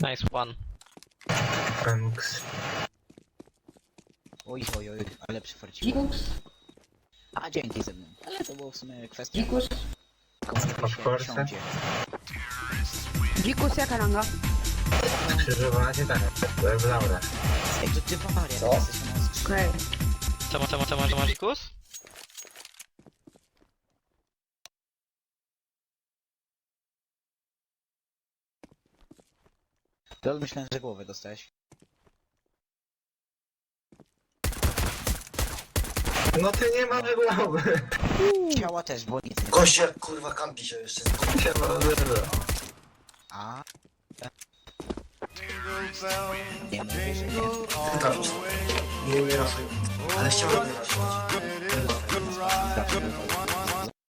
Nice one. Thanks. Oj, oj, oj, ale przyfarciło. Dzikus? A, dzięki ze mną. Ale to było w sumie kwestia Dzikus? komu Of course. siądzie. Dzikus, jaka ranga? Krzyżowana się tak, jak w Laura. Ej, to ty Bavaria, Co? ty jesteś na skrzydle. Okej. Co ma, co ma, co ma, co ma Dzikus? To myślałem, że głowę dostałeś. No ty nie masz głowy. Ciała też, bo nic nie Goście, kurwa, kampi się jeszcze. Nie. A? Nie mówię, że nie. Kampi. Nie umie rasu. Ale chciałbym rasować. Zawsze